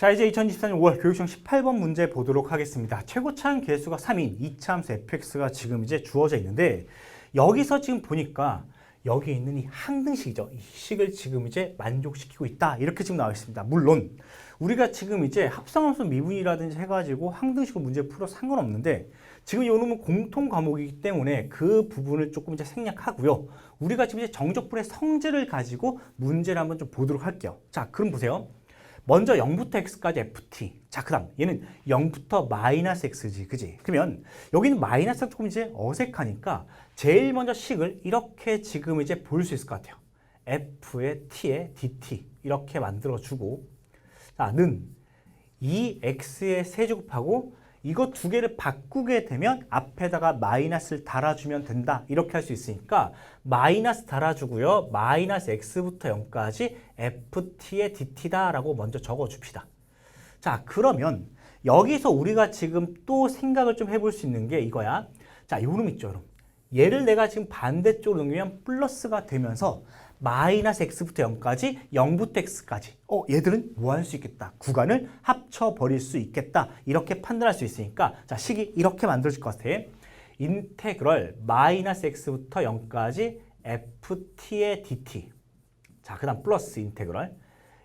자 이제 2024년 5월 교육시험 18번 문제 보도록 하겠습니다. 최고차항 개수가 3인 이차함수 fx가 지금 이제 주어져 있는데 여기서 지금 보니까 여기 있는 이 항등식이죠. 이 식을 지금 이제 만족시키고 있다. 이렇게 지금 나와 있습니다. 물론 우리가 지금 이제 합성함수 미분이라든지 해가지고 항등식으로 문제 풀어 상관없는데 지금 이 놈은 공통 과목이기 때문에 그 부분을 조금 이제 생략하고요. 우리가 지금 이제 정적분의 성질을 가지고 문제를 한번 좀 보도록 할게요. 자, 그럼 보세요. 먼저 0부터 x까지 ft. 자, 그 다음 얘는 0부터 마이너스 x지, 그지? 그러면 여기는 마이너스가 조금 이제 어색하니까 제일 먼저 식을 이렇게 지금 이제 볼 수 있을 것 같아요. f의 t의 dt 이렇게 만들어주고 자, 는 2x의 세제곱하고 이거 두 개를 바꾸게 되면 앞에다가 마이너스를 달아주면 된다. 이렇게 할 수 있으니까 마이너스 달아주고요. 마이너스 x부터 0까지 ft의 dt다라고 먼저 적어줍시다. 자, 그러면 여기서 우리가 지금 또 생각을 좀 해볼 수 있는 게 이거야. 자, 요놈 있죠, 요놈. 얘를 내가 지금 반대쪽으로 넘기면 플러스가 되면서 마이너스 x부터 0까지 0부터 x까지. 어 얘들은 뭐 할 수 있겠다? 구간을 합쳐 버릴 수 있겠다. 이렇게 판단할 수 있으니까 자 식이 이렇게 만들어질 것 같아. 인테그럴 마이너스 x부터 0까지 ft의 dt. 자 그 다음 플러스 인테그럴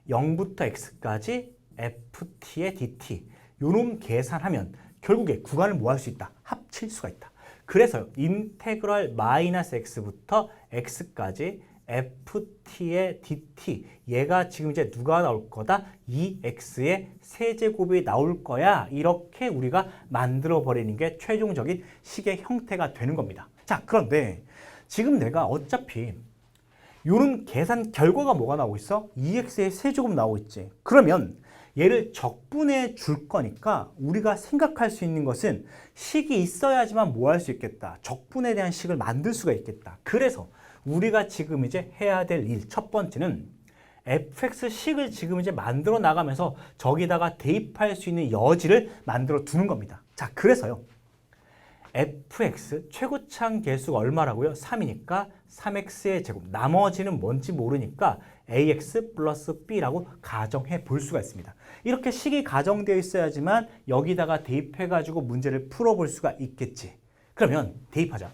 0부터 x까지 ft의 dt. 요놈 계산하면 결국에 구간을 뭐 할 수 있다? 합칠 수가 있다. 그래서 인테그럴 마이너스 x부터 x까지 ft의 dt 얘가 지금 이제 누가 나올 거다? 2x의 세제곱이 나올 거야. 이렇게 우리가 만들어 버리는 게 최종적인 식의 형태가 되는 겁니다. 자, 그런데 지금 내가 어차피 요런 계산 결과가 뭐가 나오고 있어? 2x의 세제곱 나오고 있지. 그러면 얘를 적분해 줄 거니까 우리가 생각할 수 있는 것은 식이 있어야지만 뭐 할 수 있겠다. 적분에 대한 식을 만들 수가 있겠다. 그래서 우리가 지금 이제 해야 될 일 첫 번째는 fx식을 지금 이제 만들어 나가면서 저기다가 대입할 수 있는 여지를 만들어 두는 겁니다. 자, 그래서요. fx 최고차항 개수가 얼마라고요? 3이니까 3x의 제곱. 나머지는 뭔지 모르니까 ax 플러스 b라고 가정해 볼 수가 있습니다. 이렇게 식이 가정되어 있어야지만 여기다가 대입해가지고 문제를 풀어볼 수가 있겠지. 그러면 대입하자.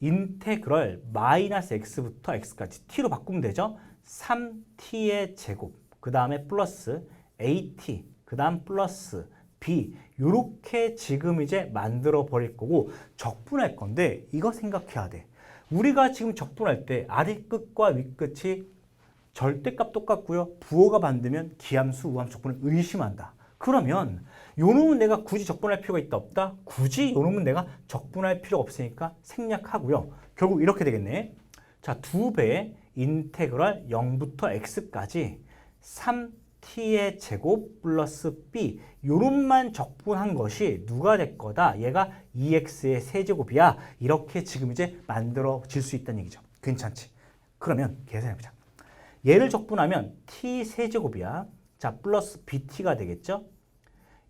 인테그럴 마이너스 x부터 x까지 t로 바꾸면 되죠. 3t의 제곱, 그 다음에 플러스 at, 그 다음 플러스 b 이렇게 지금 이제 만들어 버릴 거고 적분할 건데 이거 생각해야 돼. 우리가 지금 적분할 때 아래 끝과 윗 끝이 절대값 똑같고요. 부호가 반대면 기함수, 우함수 적분을 의심한다. 그러면 요 놈은 내가 굳이 적분할 필요가 있다 없다? 굳이 요 놈은 내가 적분할 필요 없으니까 생략하고요. 결국 이렇게 되겠네. 자, 두 배의 인테그랄 0부터 x까지 3t의 제곱 플러스 b 요놈만 적분한 것이 누가 될 거다? 얘가 2x의 세제곱이야. 이렇게 지금 이제 만들어질 수 있다는 얘기죠. 괜찮지? 그러면 계산해보자. 얘를 적분하면 t 세제곱이야. 자, 플러스 bt가 되겠죠?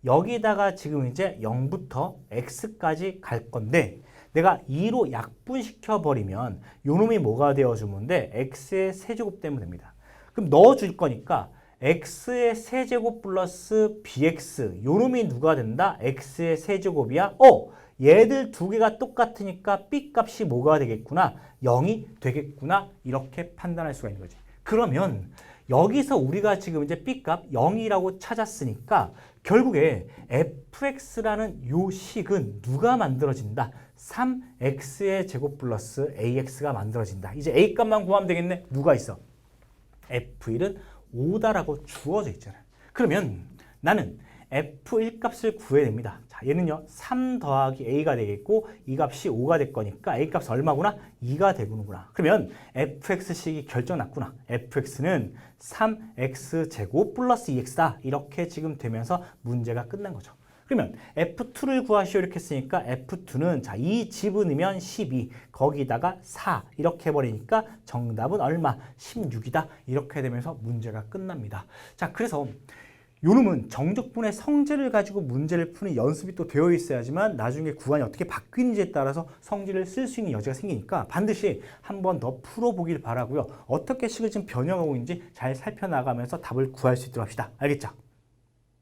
여기다가 지금 이제 0부터 x까지 갈 건데 내가 2로 약분시켜 버리면 요놈이 뭐가 되어주면 돼? x의 세제곱 되면 됩니다. 그럼 넣어 줄 거니까 x의 세제곱 플러스 bx 요놈이 누가 된다? x의 세제곱이야? 어! 얘들 두 개가 똑같으니까 b 값이 뭐가 되겠구나? 0이 되겠구나? 이렇게 판단할 수가 있는 거지. 그러면 여기서 우리가 지금 이제 b값 0이라고 찾았으니까 결국에 fx라는 요 식은 누가 만들어진다? 3x의 제곱 플러스 ax가 만들어진다. 이제 a 값만 구하면 되겠네. 누가 있어? f1은 5다라고 주어져 있잖아. 그러면 나는 f1 값을 구해야 됩니다. 자, 얘는요. 3 더하기 a가 되겠고 이 값이 5가 될 거니까 a 값 얼마구나? 2가 되구나. 그러면 fx식이 결정 났구나. fx는 3x 제곱 플러스 2x다. 이렇게 지금 되면서 문제가 끝난 거죠. 그러면 F2를 구하시오 이렇게 했으니까 F2는 자, 2 집어넣으면 12, 거기다가 4 이렇게 해버리니까 정답은 얼마? 16이다. 이렇게 되면서 문제가 끝납니다. 자, 그래서 요놈은 정적분의 성질을 가지고 문제를 푸는 연습이 또 되어 있어야지만 나중에 구간이 어떻게 바뀌는지에 따라서 성질을 쓸 수 있는 여지가 생기니까 반드시 한 번 더 풀어보길 바라고요. 어떻게 식을 지금 변형하고 있는지 잘 살펴나가면서 답을 구할 수 있도록 합시다. 알겠죠?